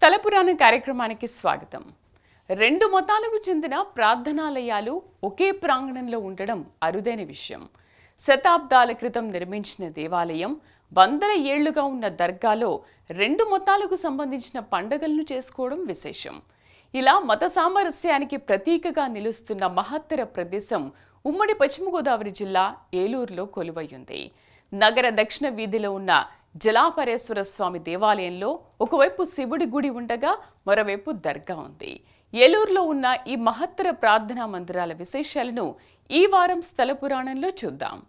స్థలపురాణ కార్యక్రమానికి స్వాగతం. రెండు మతాలకు చెందిన ప్రార్థనాలయాలు ఒకే ప్రాంగణంలో ఉండడం అరుదైన విషయం. శతాబ్దాల క్రితం నిర్మించిన దేవాలయం వందల ఏళ్ళుగా ఉన్న దర్గాలో రెండు మతాలకు సంబంధించిన పండగలను చేసుకోవడం విశేషం. ఇలా మత సామరస్యానికి ప్రతీకగా నిలుస్తున్న మహత్తర ప్రదేశం ఉమ్మడి పశ్చిమ గోదావరి జిల్లా ఏలూరులో కొలువయ్యుంది. నగర దక్షిణ వీధిలో ఉన్న జలాపరేశ్వర స్వామి దేవాలయంలో ఒకవైపు శివుడి గుడి ఉండగా మరోవైపు దర్గా ఉంది. ఏలూరులో ఉన్న ఈ మహత్తర ప్రార్థనా మందిరాల విశేషాలను ఈ వారం స్థల పురాణంలో చూద్దాం.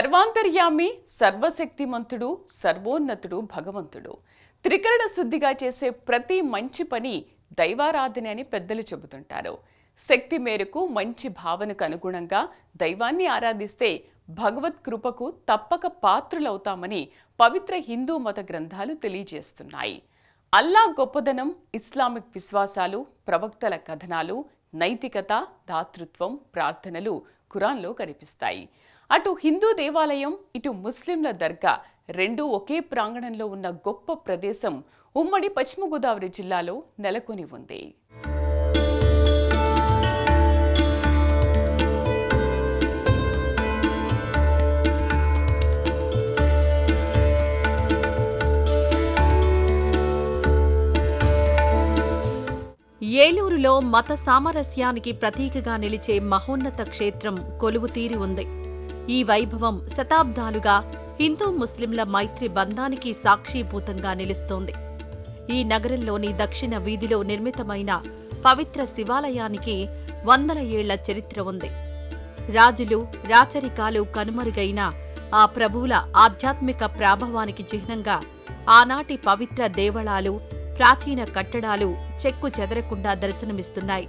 సర్వాంతర్యామి సర్వశక్తిమంతుడు సర్వోన్నతుడు భగవంతుడు. త్రికరణ శుద్ధిగా చేసే ప్రతి మంచి పని దైవారాధన అని పెద్దలు చెబుతుంటారు. శక్తి మేరకు మంచి భావనకు అనుగుణంగా దైవాన్ని ఆరాధిస్తే భగవత్ కృపకు తప్పక పాత్రులవుతామని పవిత్ర హిందూ మత గ్రంథాలు తెలియజేస్తున్నాయి. అల్లా గొప్పదనం ఇస్లామిక్ విశ్వాసాలు ప్రవక్తల కథనాలు నైతికత దాతృత్వం ప్రార్థనలు ఖురాన్లో కనిపిస్తాయి. అటు హిందూ దేవాలయం ఇటు ముస్లింల దర్గా రెండు ఒకే ప్రాంగణంలో ఉన్న గొప్ప ప్రదేశం ఉమ్మడి పశ్చిమ గోదావరి జిల్లాలో నెలకొని ఉంది. ఏలూరులో మత సామరస్యానికి ప్రతీకగా నిలిచే మహోన్నత క్షేత్రం కొలువు తీరి ఉంది. ఈ వైభవం శతాబ్దాలుగా హిందూ ముస్లింల మైత్రి బంధానికి సాక్షీభూతంగా నిలుస్తోంది. ఈ నగరంలోని దక్షిణ వీధిలో నిర్మితమైన పవిత్ర శివాలయానికి వందల ఏళ్ళ చరిత్ర ఉంది. రాజులు రాచరికాలు కనుమరుగైన ఆ ప్రభువుల ఆధ్యాత్మిక ప్రాభవానికి చిహ్నంగా ఆనాటి పవిత్ర దేవళాలు ప్రాచీన కట్టడాలు చెక్కు చెదరకుండా దర్శనమిస్తున్నాయి.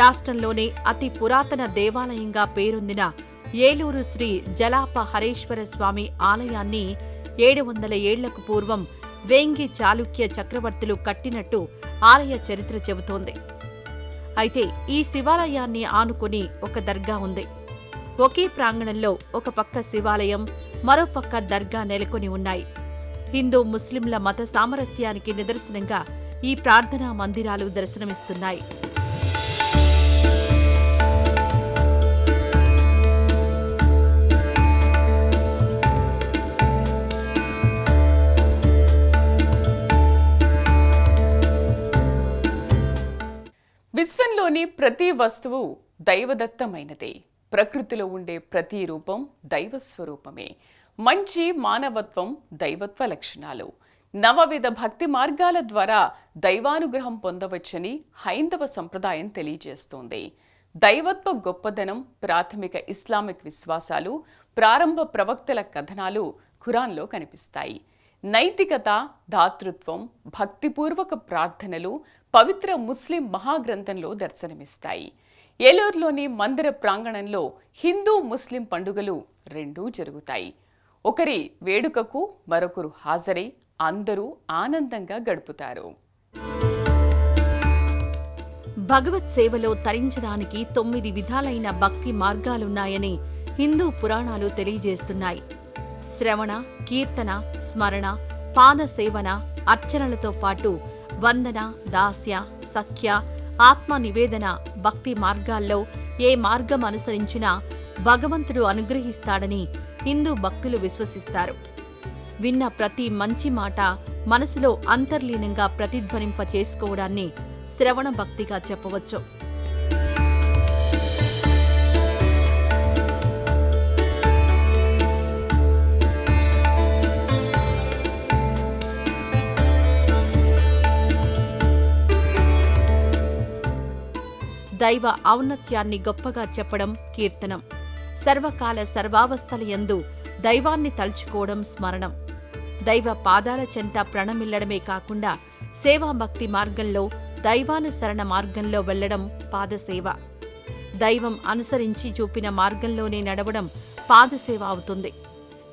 రాష్ట్రంలోనే అతి పురాతన దేవాలయంగా పేరొందిన ఏలూరు శ్రీ జలాప హరేశ్వర స్వామి ఆలయాన్ని ఏడు వందల ఏళ్ళకు పూర్వం వేంగి చాళుక్య చక్రవర్తులు కట్టినట్టు ఆలయ చరిత్ర చెబుతోంది. అయితే ఈ శివాలయాన్ని ఆనుకుని ఒక దర్గా ఉంది. ఒకే ప్రాంగణంలో ఒక పక్క శివాలయం మరోపక్క దర్గా నెలకొని ఉన్నాయి. హిందూ ముస్లింల మత సామరస్యానికి నిదర్శనంగా ఈ ప్రార్థనా మందిరాలు దర్శనమిస్తున్నాయి. ప్రతి వస్తువు దైవదత్తమైనదే. ప్రకృతిలో ఉండే ప్రతి రూపం దైవ స్వరూపమే మంచి మానవత్వం దైవత్వ లక్షణాలు. నవవిధ భక్తి మార్గాల ద్వారా దైవానుగ్రహం పొందవచ్చని హైందవ సంప్రదాయం తెలియజేస్తోంది. దైవత్వ గొప్పదనం ప్రాథమిక ఇస్లామిక్ విశ్వాసాలు ప్రారంభ ప్రవక్తల కథనాలు ఖురాన్లో కనిపిస్తాయి. నైతికత దాతృత్వం భక్తిపూర్వక ప్రార్థనలు పవిత్ర ముస్లిం మహాగ్రంథంలో దర్శనమిస్తాయి. ఏలూరులోని మందిర ప్రాంగణంలో హిందూ ముస్లిం పండుగలు రెండూ జరుగుతాయి. ఒకరి వేడుకకు మరొకరు హాజరై అందరూ ఆనందంగా గడుపుతారు. భగవత్ సేవలో తరించడానికి తొమ్మిది విధాలైన భక్తి మార్గాలున్నాయని హిందూ పురాణాలు తెలియజేస్తున్నాయి. శ్రవణ కీర్తన స్మరణ పాదసేవన అర్చనలతో పాటు వందన దాస్య సఖ్య ఆత్మ నివేదన భక్తి మార్గాల్లో ఏ మార్గం అనుసరించినా భగవంతుడు అనుగ్రహిస్తాడని హిందూ భక్తులు విశ్వసిస్తారు. విన్న ప్రతి మంచి మాట మనసులో అంతర్లీనంగా ప్రతిధ్వనింప చేసుకోవడాన్ని శ్రవణ భక్తిగా చెప్పవచ్చు. దైవ ఔన్నత్యాన్ని గొప్పగా చెప్పడం కీర్తనం. సర్వకాల సర్వావస్థల యందు దైవాన్ని తలుచుకోవడం స్మరణం. దైవ పాదాల చెంత ప్రణమిల్లడమే కాకుండా సేవాభక్తి మార్గంలో దైవానుసరణ మార్గంలో వెళ్ళడం పాదసేవ. దైవం అనుసరించి చూపిన మార్గంలోనే నడవడం పాదసేవ అవుతుంది.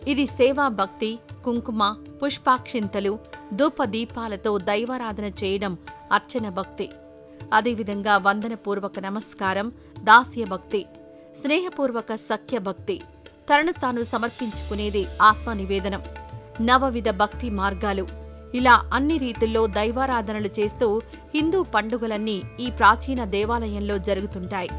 ఇది సేవా భక్తి కుంకుమ పుష్పాక్షింతలు ధూపదీపాలతో దైవారాధన చేయడం అర్చన భక్తి. అదేవిధంగా వందనపూర్వక నమస్కారం దాస్య భక్తి స్నేహపూర్వక సఖ్య భక్తి. తనను తాను సమర్పించుకునేది ఆత్మ నివేదనం నవవిధ భక్తి మార్గాలు. ఇలా అన్ని రీతుల్లో దైవారాధనలు చేస్తూ హిందూ పండుగలన్నీ ఈ ప్రాచీన దేవాలయంలో జరుగుతుంటాయి.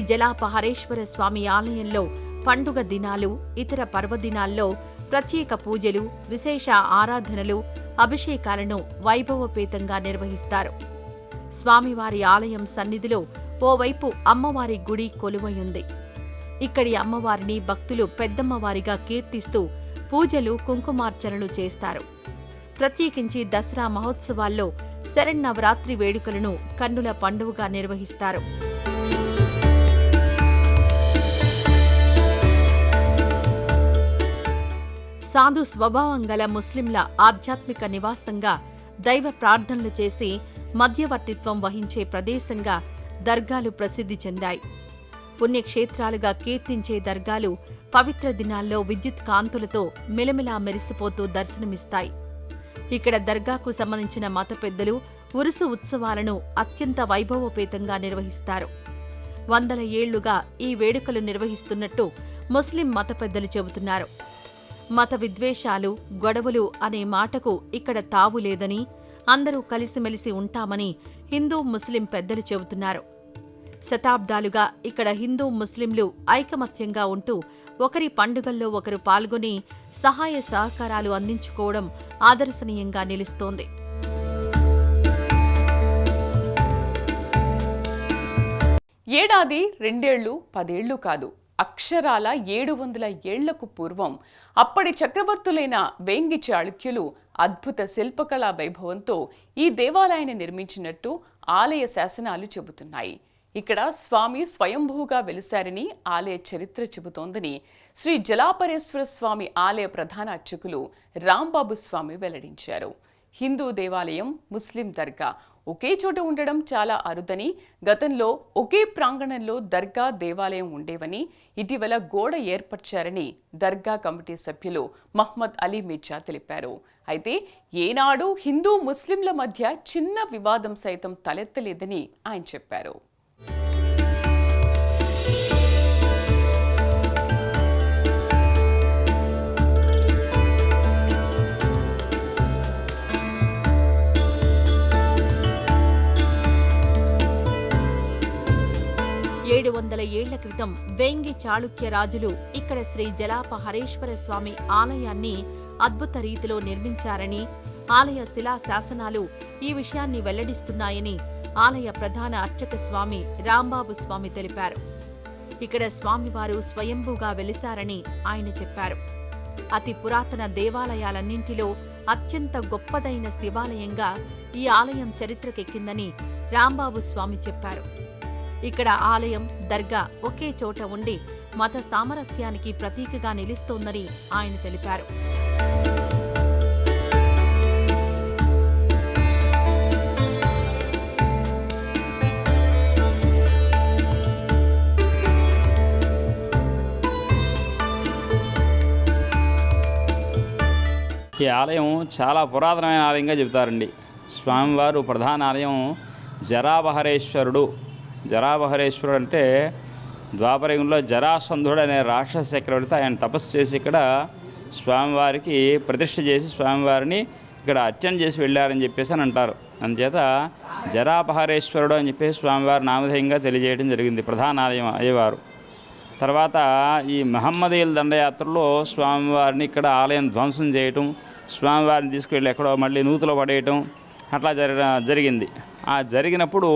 శ్రీ జలాపహరేశ్వర స్వామి ఆలయంలో పండుగ దినాలు ఇతర పర్వదినాల్లో ప్రత్యేక పూజలు విశేష ఆరాధనలు అభిషేకాలను వైభవపేతంగా నిర్వహిస్తారు. స్వామివారి ఆలయం సన్నిధిలో ఓవైపు అమ్మవారి గుడి కొలువై ఉంది ఇక్కడి అమ్మవారిని భక్తులు పెద్దమ్మవారిగా కీర్తిస్తూ పూజలు కుంకుమార్చనలు చేస్తారు. ప్రత్యేకించి దసరా మహోత్సవాల్లో శరన్నవరాత్రి వేడుకలను కన్నుల పండుగగా నిర్వహిస్తారు. సాధు స్వభావం గల ముస్లింల ఆధ్యాత్మిక నివాసంగా దైవ ప్రార్థనలు చేసి మధ్యవర్తిత్వం వహించే ప్రదేశంగా దర్గాలు ప్రసిద్ధి చెందాయి. పుణ్యక్షేత్రాలుగా కీర్తించే దర్గాలు పవిత్ర దినాల్లో విద్యుత్ కాంతులతో మిలమిలా మెరిసిపోతూ దర్శనమిస్తాయి. ఇక్కడ దర్గాకు సంబంధించిన మత పెద్దలు ఉరుసు ఉత్సవాలను అత్యంత వైభవోపేతంగా నిర్వహిస్తారు. వందల ఏళ్ళుగా ఈ వేడుకలు నిర్వహిస్తున్నట్టు ముస్లిం మత పెద్దలు చెబుతున్నారు. మత విద్వేషాలు గొడవలు అనే మాటకు ఇక్కడ తావు లేదని అందరూ కలిసిమెలిసి ఉంటామని హిందూ ముస్లిం పెద్దలు చెబుతున్నారు. శతాబ్దాలుగా ఇక్కడ హిందూ ముస్లింలు ఐకమత్యంగా ఉంటూ ఒకరి పండుగల్లో ఒకరు పాల్గొని సహాయ సహకారాలు అందించుకోవడం ఆదర్శనీయంగా నిలుస్తోంది. ఏడాది రెండేళ్ళు పదేళ్ళు కాదు. అక్షరాల ఏడు వందల ఏళ్ళకు పూర్వం. అప్పటి చక్రవర్తులైన వేంగి చాళుక్యులు అద్భుత శిల్పకళా వైభవంతో ఈ దేవాలయాన్ని నిర్మించినట్టు ఆలయ శాసనాలు చెబుతున్నాయి. ఇక్కడ స్వామి స్వయంభూగా వెలిశారని ఆలయ చరిత్ర చెబుతోందని శ్రీ జలాపరేశ్వర స్వామి ఆలయ ప్రధాన అర్చకులు రాంబాబు స్వామి వెల్లడించారు. హిందూ దేవాలయం ముస్లిం దర్గా ఒకే చోట ఉండడం చాలా అరుదని గతంలో ఒకే ప్రాంగణంలో దర్గా దేవాలయం ఉండేవని ఇటీవల గోడ ఏర్పరిచారని దర్గా కమిటీ సభ్యులు మహ్మద్ అలీ మిర్జా తెలిపారు. అయితే ఏనాడు హిందూ ముస్లింల మధ్య చిన్న వివాదం సైతం తలెత్తలేదని ఆయన చెప్పారు. ఏడు వందల ఏళ్ళ క్రితం వేంగి చాళుక్య రాజులు ఇక్కడ శ్రీ జలాపహరేశ్వర స్వామి ఆలయాన్ని అద్భుత రీతిలో నిర్మించారని ఆలయ శిలా శాసనాలు ఈ విషయాన్ని వెల్లడిస్తున్నాయని ఆలయ ప్రధాన అర్చక స్వామి రాంబాబు స్వామి తెలిపారు. ఇక్కడ స్వామివారు స్వయంభూగా వెలిశారని ఆయన చెప్పారు. అతి పురాతన దేవాలయాలన్నింటిలో అత్యంత గొప్పదైన శివాలయంగా ఈ ఆలయం చరిత్రకెక్కిందని రాంబాబు స్వామి చెప్పారు. ఇక్కడ ఆలయం దర్గా ఒకే చోట ఉండి మత సామరస్యానికి ప్రతీకగా నిలుస్తోందని ఆయన తెలిపారు. ఈ ఆలయం చాలా పురాతనమైన ఆలయంగా చెబుతారండి. స్వామివారు ప్రధాన ఆలయం జరాబహరేశ్వరుడు జరాబహరేశ్వరుడు అంటే ద్వాపరయుగంలో జరాసంధుడు అనే రాక్షస చక్రవర్తి ఆయన తపస్సు చేసి ఇక్కడ స్వామివారికి ప్రతిష్ఠ చేసి స్వామివారిని ఇక్కడ అర్చన చేసి వెళ్ళారని చెప్పేసి అని అంటారు. అందుచేత జరాపహరేశ్వరుడు అని చెప్పేసి స్వామివారి నామధేయంగా తెలియజేయడం జరిగింది ప్రధాన ఆలయం అయ్యేవారు. తర్వాత ఈ మహమ్మదీయుల దండయాత్రలో స్వామివారిని ఇక్కడ ఆలయం ధ్వంసం చేయటం స్వామివారిని తీసుకువెళ్ళి ఎక్కడో మళ్ళీ నూతులో పడేయటం అట్లా జరిగిన జరిగింది. ఆ జరిగినప్పుడు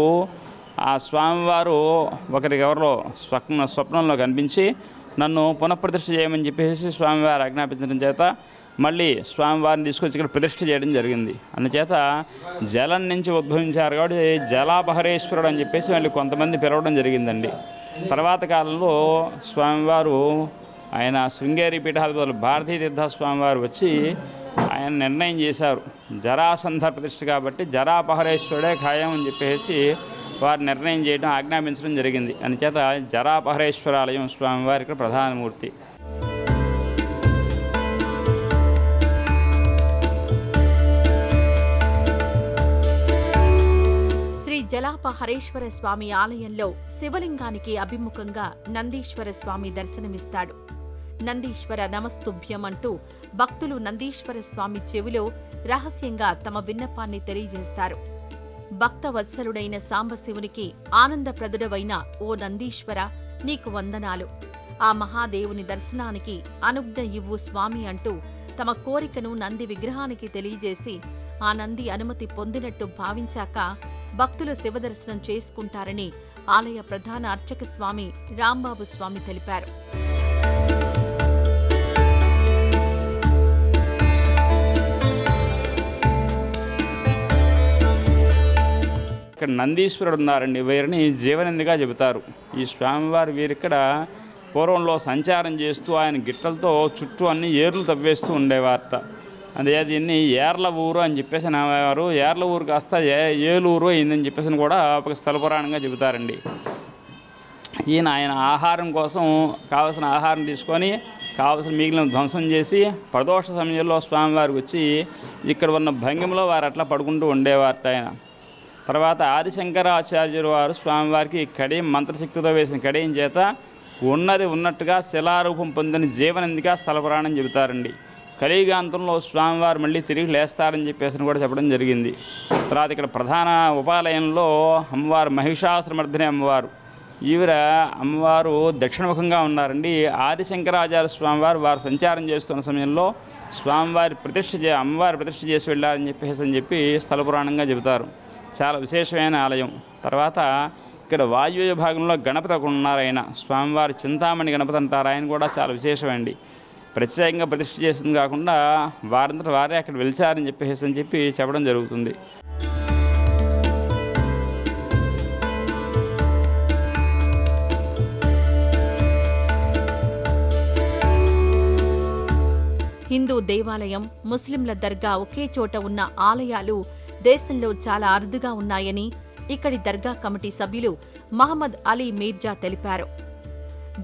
ఆ స్వామివారు ఒకరికి స్వప్న స్వప్నంలో కనిపించి నన్ను పునఃప్రతిష్ఠ చేయమని చెప్పేసి స్వామివారు ఆజ్ఞాపించడం చేత మళ్ళీ స్వామివారిని తీసుకొచ్చి ఇక్కడ ప్రతిష్ఠ చేయడం జరిగింది. అందుచేత జలం నుంచి ఉద్భవించారు కాబట్టి జలాపహరేశ్వరుడు అని చెప్పేసి మళ్ళీ కొంతమంది పిలవడం జరిగిందండి. తర్వాత కాలంలో స్వామివారు ఆయన శృంగేరి పీఠాధిపతులు భారతీ తీర్థ స్వామివారు వచ్చి ఆయన నిర్ణయం చేశారు. జరాసంధ ప్రతిష్ఠ కాబట్టి జరాపహరేశ్వరుడే ఖాయం అని చెప్పేసి వారు నిర్ణయం చేయడం ఆజ్ఞాపించడం జరిగింది. అందుచేత జరాపహరేశ్వరాలయం స్వామివారి ఇక్కడ ప్రధానమూర్తి శ్రీ జలాప హరేశ్వర స్వామి ఆలయంలో శివలింగానికి అభిముఖంగా నందీశ్వర స్వామి దర్శనమిస్తాడు. నందీశ్వర నమస్తుభ్యం అంటూ భక్తులు నందీశ్వర స్వామి చెవిలో రహస్యంగా తమ విన్నపాన్ని తెలియజేస్తారు. భక్తవత్సలుడైన సాంబశివునికి ఆనందప్రదుడవైన ఓ నందీశ్వర నీకు వందనాలు. ఆ మహాదేవుని దర్శనానికి అనుజ్ఞ ఇవ్వు స్వామి అంటూ తమ కోరికను నంది విగ్రహానికి తెలియజేసి ఆ నంది అనుమతి పొందినట్టు భావించాక భక్తులు శివదర్శనం చేసుకుంటారని ఆలయ ప్రధాన అర్చక స్వామి రాంబాబు స్వామి తెలిపారు. ఇక్కడ నందీశ్వరుడు ఉన్నారండి వీరిని జీవనందిగా చెబుతారు. ఈ స్వామివారు వీరిక్కడ పూర్వంలో సంచారం చేస్తూ ఆయన గిట్టలతో చుట్టూ అన్ని ఏర్లు తవ్వేస్తూ ఉండేవారట. అదే దీన్ని ఏర్ల ఊరు అని చెప్పేసి అనేవారు ఏర్ల ఊరు కాస్త ఏ ఏలూరు అయిందని చెప్పేసి కూడా ఒక స్థల పురాణంగా చెబుతారండి. ఈయన ఆయన ఆహారం కోసం కావలసిన ఆహారం తీసుకొని కావలసిన మిగిలిన ధ్వంసం చేసి ప్రదోష సమయంలో స్వామివారికి వచ్చి ఇక్కడ ఉన్న భంగిమలో వారు అట్లా పడుకుంటూ ఉండేవారట ఆయన. తర్వాత ఆదిశంకరాచార్యుల వారు స్వామివారికి కడియం మంత్రశక్తితో వేసిన కడియం చేత ఉన్నది ఉన్నట్టుగా శిలారూపం పొందిన జీవనందిగా స్థలపురాణం చెబుతారండి. కలియుగాంతంలో స్వామివారు మళ్ళీ తిరిగి లేస్తారని చెప్పేసి కూడా చెప్పడం జరిగింది. తర్వాత ఇక్కడ ప్రధాన ఉపాలయంలో అమ్మవారు మహిషాసురమర్దిని అమ్మవారు. ఈవిడ అమ్మవారు దక్షిణముఖంగా ఉన్నారండి. ఆదిశంకరాచార్య స్వామివారు వారు సంచారం చేస్తున్న సమయంలో స్వామివారి ప్రతిష్ఠ అమ్మవారి ప్రతిష్ఠ చేసి వెళ్ళారని చెప్పేసి అని చెప్పి స్థలపురాణంగా చెబుతారు. చాలా విశేషమైన ఆలయం. తర్వాత ఇక్కడ వాయువ్య భాగంలో గణపతి ఒక ఉన్నారు ఆయన. స్వామివారి చింతామణి గణపతి అంటారు. ఆయన కూడా చాలా విశేషమండి. ప్రత్యేకంగా ప్రతిష్ఠ చేసింది కాకుండా వారంతట వారే అక్కడ వెలిచారని చెప్పేసి అని చెప్పి చెప్పడం జరుగుతుంది. హిందూ దేవాలయం ముస్లింల దర్గా ఒకే చోట ఉన్న ఆలయాలు దేశంలో చాలా అరుదుగా ఉన్నాయని ఇక్కడి దర్గా కమిటీ సభ్యులు మహమ్మద్ అలీ మీర్జా తెలిపారు.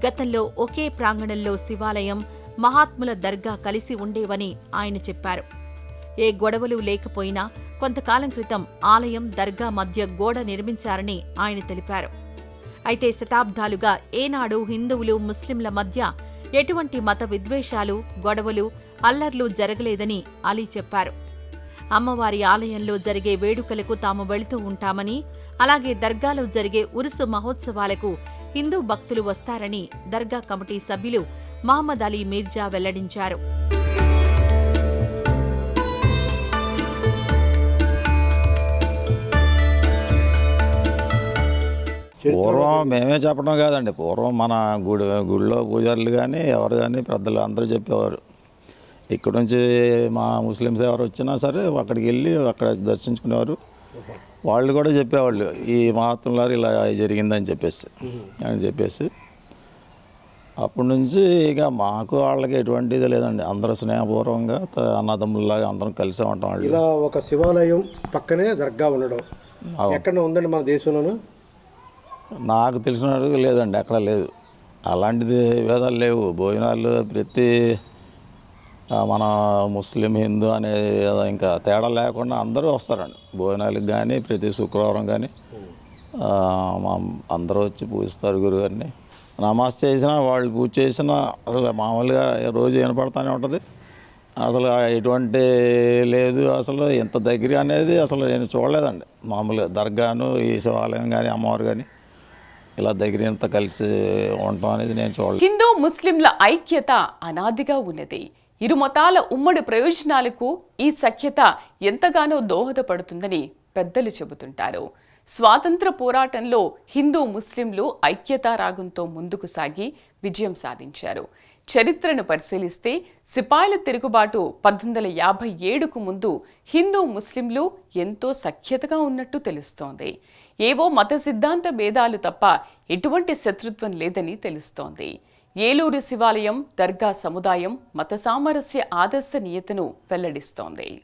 గతంలో ఒకే ప్రాంగణంలో శివాలయం మహాత్ముల దర్గా కలిసి ఉండేవని ఆయన చెప్పారు. ఏ గొడవలు లేకపోయినా కొంతకాలం క్రితం ఆలయం దర్గా మధ్య గోడ నిర్మించారని ఆయన తెలిపారు. అయితే శతాబ్దాలుగా ఏనాడు హిందువులు ముస్లింల మధ్య ఎటువంటి మత విద్వేషాలు గొడవలు అల్లర్లు జరగలేదని అలీ చెప్పారు. అమ్మవారి ఆలయంలో జరిగే వేడుకలకు తాము వెళుతూ ఉంటామని అలాగే దర్గాలో జరిగే ఉరుసు మహోత్సవాలకు హిందూ భక్తులు వస్తారని దర్గా కమిటీ సభ్యులు మహమ్మద్ అలీ మీర్జా వెల్లడించారు. పూర్వం మేమే చెప్పడం కాదండి. పూర్వం మన గుడి గుడిలో పూజారులు కానీ ఎవరు కానీ పెద్దలు అందరూ చెప్పేవారు. ఇక్కడ నుంచి మా ముస్లిమ్స్ ఎవరు వచ్చినా సరే అక్కడికి వెళ్ళి అక్కడ దర్శించుకునేవారు. వాళ్ళు కూడా చెప్పేవాళ్ళు ఈ మహాత్ములారు ఇలా జరిగిందని చెప్పేసి అని చెప్పేసి. అప్పటి నుంచి ఇక మాకు వాళ్ళకి ఎటువంటిది లేదండి. అందరూ స్నేహపూర్వకంగా త- అన్నదమ్ముల్లాగా అందరం కలిసే ఉంటాం వాళ్ళు. ఇలా ఒక శివాలయం పక్కనే దర్గా ఉండడం. ఎక్కడ ఉందండి మన దేశంలోను? నాకు తెలిసినట్టు లేదండి ఎక్కడ లేదు. అలాంటిది వేదాలు లేవు. భోజనాలు ప్రతి మన ముస్లిం హిందూ అనే ఇంకా తేడా లేకుండా అందరూ వస్తారండి. భోజనాలకు కానీ ప్రతి శుక్రవారం కానీ మా అందరూ వచ్చి పూజిస్తారు గురుగారిని. నమాజ్ చేసినా వాళ్ళు పూజ చేసినా అసలు మామూలుగా రోజు వినపడతానే ఉంటుంది. అసలు ఎటువంటి లేదు అసలు. ఇంత దగ్గర అనేది అసలు నేను చూడలేదండి. మామూలుగా దర్గాను ఈ శివాలయం కానీ అమ్మవారు కానీ ఇలా దగ్గర ఇంత కలిసి ఉండటం అనేది నేను చూడలేదు. హిందూ ముస్లింల ఐక్యత అనాదిగా ఉన్నది. ఇరు మతాల ఉమ్మడి ప్రయోజనాలకు ఈ సఖ్యత ఎంతగానో దోహదపడుతుందని పెద్దలు చెబుతుంటారు. స్వాతంత్ర పోరాటంలో హిందూ ముస్లింలు ఐక్యతా రాగంతో ముందుకు సాగి విజయం సాధించారు. చరిత్రను పరిశీలిస్తే సిపాయిల తిరుగుబాటు పద్దెనిమిది వందల యాభై ఏడుకు ముందు హిందూ ముస్లింలు ఎంతో సఖ్యతగా ఉన్నట్టు తెలుస్తోంది. ఏవో మత సిద్ధాంత భేదాలు తప్ప ఎటువంటి శత్రుత్వం లేదని తెలుస్తోంది. ఏలూరు శివాలయం దర్గా సముదాయం మత సామరస్య ఆదర్శనీయతను వెల్లడిస్తోంది.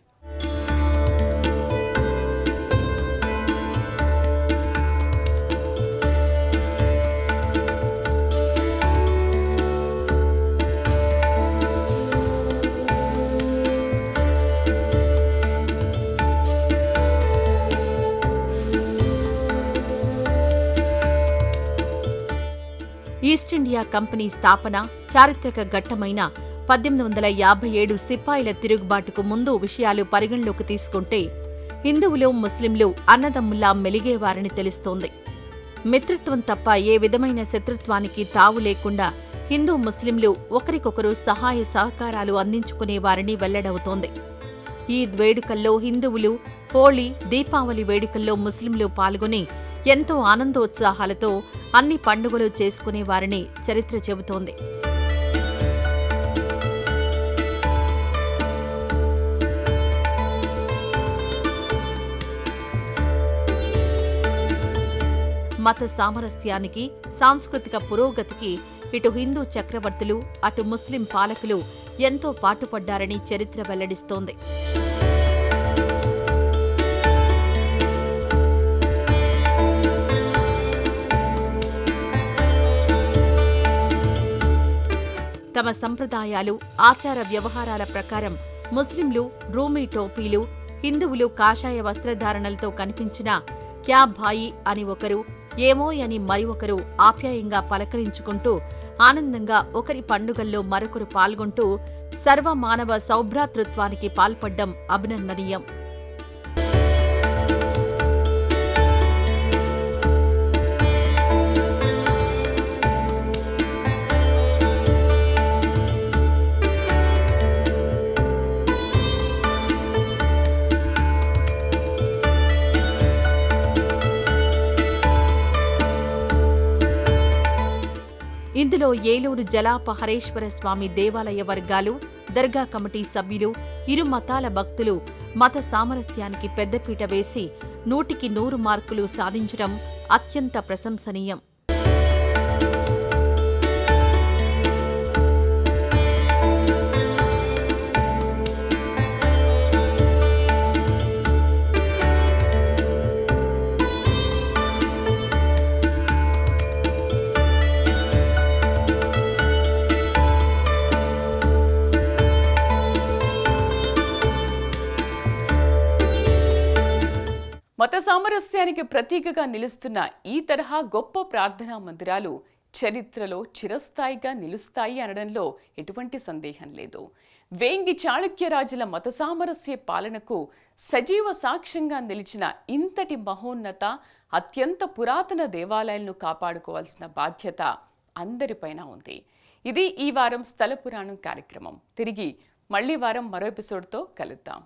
ఈస్ట్ ఇండియా కంపెనీ స్థాపన చారిత్రక ఘట్టమైన పద్దెనిమిది వందల యాభై ఏడు సిపాయిల తిరుగుబాటుకు ముందు విషయాలు పరిగణలోకి తీసుకుంటే హిందువులు ముస్లింలు అన్నదమ్ముల్లా మెలిగేవారని తెలుస్తోంది. మిత్రత్వం తప్ప ఏ విధమైన శత్రుత్వానికి తావు లేకుండా హిందూ ముస్లింలు ఒకరికొకరు సహాయ సహకారాలు అందించుకునేవారని వెల్లడవుతోంది. ఈ వేడుకల్లో హిందువులు హోళీ దీపావళి వేడుకల్లో ముస్లింలు పాల్గొని ఎంతో ఆనందోత్సాహాలతో అన్ని పండుగలు చేసుకునే వారిని చరిత్ర చెబుతోంది. మత సామరస్యానికి సాంస్కృతిక పురోగతికి ఇటు హిందూ చక్రవర్తులు అటు ముస్లిం పాలకులు ఎంతో పాటుపడ్డారని చరిత్ర వెల్లడిస్తోంది. తమ సంప్రదాయాలు ఆచార వ్యవహారాల ప్రకారం ముస్లింలు రూమీ టోపీలు హిందువులు కాషాయ వస్త్రధారణలతో కనిపించిన క్యా భాయి అని ఒకరు ఏమో అని మరి ఒకరు ఆప్యాయంగా పలకరించుకుంటూ ఆనందంగా ఒకరి పండుగల్లో మరొకరు పాల్గొంటూ సర్వమానవ సౌభ్రాతృత్వానికి పాల్పడ్డం అభినందనీయం. ఇందులో ఏలూరు జలాపహరేశ్వర స్వామి దేవాలయ వర్గాలు దర్గా కమిటీ సభ్యులు ఇరు మతాల భక్తులు మత సామరస్యానికి పెద్దపీట వేసి నూటికి నూరు మార్కులు సాధించడం అత్యంత ప్రశంసనీయం. సామరస్యానికి ప్రతీకగా నిలుస్తున్న ఈ తరహా గొప్ప ప్రార్థనా మందిరాలు చరిత్రలో చిరస్థాయిగా నిలుస్తాయి అనడంలో ఎటువంటి సందేహం లేదు. వేంగి చాళుక్యరాజుల మత సామరస్య పాలనకు సజీవ సాక్ష్యంగా నిలిచిన ఇంతటి మహోన్నత అత్యంత పురాతన దేవాలయాలను కాపాడుకోవాల్సిన బాధ్యత అందరిపైన ఉంది. ఇది ఈ వారం స్థల పురాణం కార్యక్రమం. తిరిగి మళ్ళీ వారం మరో ఎపిసోడ్తో కలుద్దాం.